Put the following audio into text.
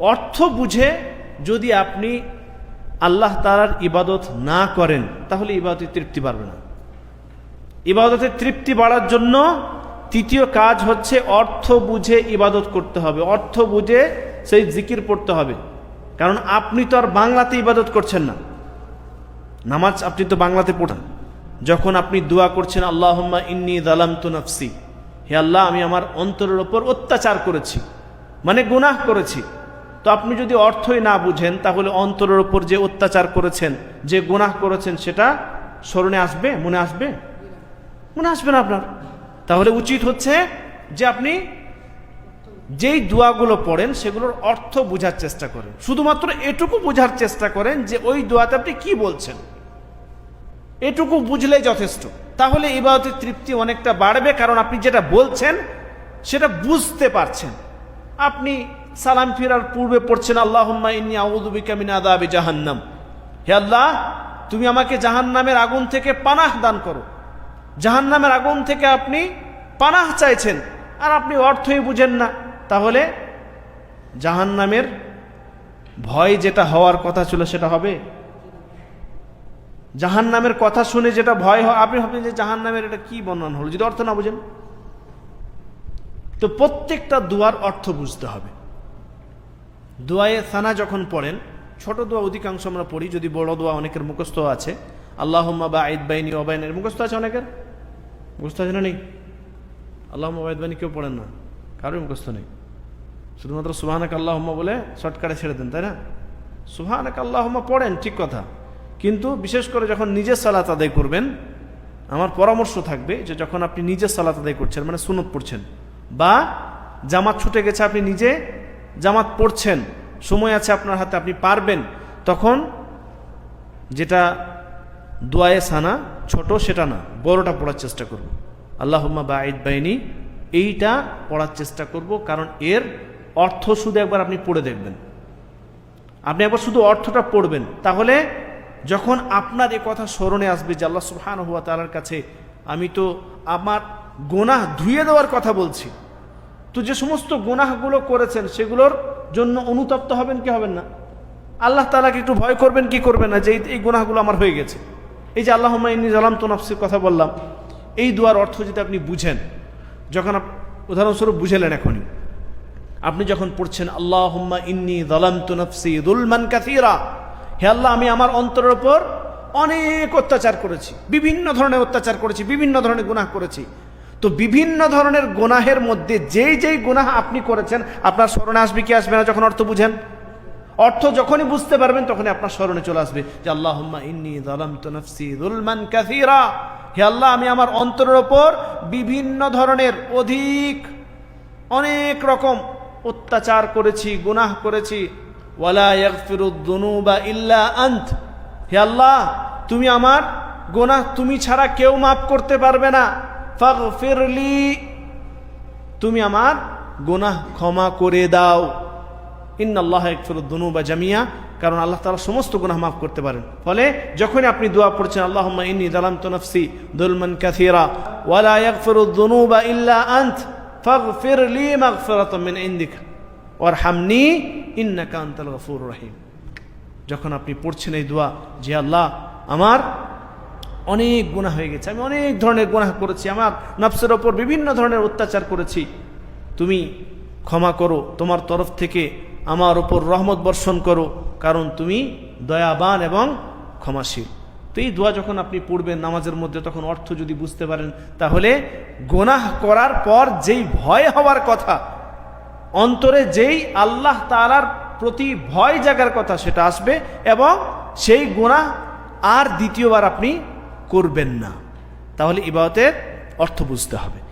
অর্থ বুঝে যদি আপনি আল্লাহ তালার ইবাদত না করেন, তাহলে ইবাদতে তৃপ্তি বাড়বে না। ইবাদতের তৃপ্তি বাড়ার জন্য তৃতীয় কাজ হচ্ছে অর্থ বুঝে ইবাদত করতে হবে। অর্থ বুঝে সেই জিকির পড়তে হবে। কারণ আপনি তো আর বাংলাতে ইবাদত করছেন না। নামাজ আপনি তো বাংলাতে পড়েন। যখন আপনি দোয়া করছেন, আল্লাহম্মা ইন্নি দালাম তু নফসি। হে আল্লাহ, আমি আমার অন্তরের ওপর অত্যাচার করেছি মানে গুনাহ করেছি। তো আপনি যদি অর্থই না বুঝেন, তাহলে অন্তরের ওপর যে অত্যাচার করেছেন, যে গুনাহ করেছেন, সেটা স্মরণে আসবে, মনে আসবে? মনে আসবে না আপনার। তাহলে উচিত হচ্ছে যে আপনি যেই দোয়াগুলো পড়েন, সেগুলোর অর্থ বোঝার চেষ্টা করেন। শুধুমাত্র এটুকু বোঝার চেষ্টা করেন যে ওই দোয়াতে আপনি কি বলছেন। এটুকু বুঝলেই যথেষ্ট। তাহলে ইবাদতের তৃপ্তি অনেকটা বাড়বে, কারণ আপনি যেটা বলছেন, সেটা বুঝতে পারছেন। আপনি সালাম ফিরার পূর্বে পড়ছেন আযাবি জাহান্নাম। হে আল্লাহ, তুমি আমাকে জাহান্নামের আগুন থেকে পানাহ দান করো। জাহান্নামের আগুন থেকে আপনি পানাহ চাইছেন, আর আপনি অর্থই বুঝেন না। তাহলে জাহান্নামের ভয় যেটা হওয়ার কথা ছিল সেটা হবে? জাহান নামের কথা শুনে যেটা ভয় হয়, আপনি ভাবছেন যে জাহান নামের এটা কি বর্ণনা হলো? যদি অর্থ না বুঝেন, তো প্রত্যেকটা দুয়ার অর্থ বুঝতে হবে। দোয়ায়ে সানা যখন পড়েন, ছোট দোয়া অধিকাংশ আমরা পড়ি, যদি বড় দোয়া অনেকের মুখস্থ আছে। আল্লাহম্মা বা আইদ বাইনি অবায়নের মুখস্থ আছে অনেকের? মুখস্থ আছে না নেই? আল্লাহ আইদ বাইনি কেউ পড়েন না। কারোর মুখস্থ নেই। শুধুমাত্র সুবাহানাক আল্লাহম্মা বলে শর্টকাটে ছেড়ে দেন, তাই না? সুবাহানাক আল্লাহম্মা পড়েন, ঠিক কথা। কিন্তু বিশেষ করে যখন নিজের সালাত আদায় করবেন, আমার পরামর্শ থাকবে যে যখন আপনি নিজের সালাত আদায় করছেন মানে সুনত পড়ছেন, বা জামাত ছুটে গেছে, আপনি নিজে জামাত পড়ছেন, সময় আছে আপনার হাতে, আপনি পারবেন। তখন যেটা দোয়ায়ে সানা ছোট, সেটা না, বড়টা পড়ার চেষ্টা করব। আল্লাহম্মা বা আইদ বাইনি, এইটা পড়ার চেষ্টা করব, কারণ এর অর্থ শুধু একবার আপনি পড়ে দেখবেন। আপনি একবার শুধু অর্থটা পড়বেন। তাহলে যখন আপনার এ কথা স্মরণে আসবে যে আল্লাহ সুহান হুয়া তালার কাছে আমি তো আমার গোনাহ ধুয়ে দেওয়ার কথা বলছি তো যে সমস্ত গোনাহগুলো করেছেন, সেগুলোর জন্য অনুতপ্ত হবেন কি হবেন না? আল্লাহ তালাকে একটু ভয় করবেন, কি করবেন না? যে এই- গোনাহগুলো আমার হয়ে গেছে। এই যে আল্লাহ ইন্নি জালাম তো নফসির কথা বললাম, এই দুয়ার অর্থ যদি আপনি বুঝেন, যখন উদাহরণস্বরূপ বুঝেলেন এখনই, আপনি যখন পড়ছেন আল্লাহ ইন্নি দলাম তু নফসি দুলমান হে আল্লাহ, আমি আমার অন্তরের ওপর অনেক অত্যাচার করেছি, বিভিন্ন ধরনের অত্যাচার করেছি, বিভিন্ন ধরনের গুনাহ করেছি। তো বিভিন্ন ধরনের গুনাহের মধ্যে যেই যেই গুনাহ আপনি করেছেন, আপনার স্মরণে আসবে কি আসবে না যখন অর্থ বুঝেন? অর্থ যখনই বুঝতে পারবেন তখনই আপনার স্মরণে চলে আসবে যে আল্লাহ হে আল্লাহ, আমি আমার অন্তরের ওপর বিভিন্ন ধরনের অধিক, অনেক রকম অত্যাচার করেছি, গুনাহ করেছি। ওয়ালা ইয়াগফিরুদ্দুনুবা ইল্লা আন্ত। হে আল্লাহ, তুমি আমার গুনাহ তুমি ছাড়া কেউ মাফ করতে পারবে না। ফাগফিরলি তুমি আমার গুনাহ ক্ষমা করে দাও। ইন্নাল্লাহ একফিরুদ্দুনুবা জামিয়া, কারণ আল্লাহ তাআলা সমস্ত গুনাহ মাফ করতে পারেন। ফলে যখনই আপনি দোয়া পড়ছেন আল্লাহ ইন্নী যালামতু নাফসি যুলমান কাসীরা ওয়ালা ইয়াগফিরুদ্দুনুবা ইল্লা আন্ত, ফাগফির লি মাগফিরাতাম মিন ইনদিক, ওয়ারহামনি ইন্নাকা আনতাল গফুরুর রহিম। যখন আপনি পড়ছেন এই দোয়া যে আল্লাহ, আমার অনেক গুণা হয়ে গেছে। আমি অনেক ধরনের গুনাহ করেছি। আমার নফসের ওপর বিভিন্ন ধরনের অত্যাচার করেছি। তুমি ক্ষমা করো। তোমার তরফ থেকে আমার ওপর রহমত বর্ষণ করো। কারণ তুমি দয়াবান এবং ক্ষমাশীল। তো এই দোয়া যখন আপনি পড়বেন নামাজের মধ্যে, তখন অর্থ যদি বুঝতে পারেন, তাহলে গোনাহ করার পর যেই ভয় হওয়ার কথা, অন্তরে যেই আল্লাহ তালার প্রতি ভয় জাগার কথা সেটা আসবে এবং সেই গুণা আর দ্বিতীয়বার আপনি করবেন না। তাহলে ইবাদতের অর্থ বুঝতে হবে।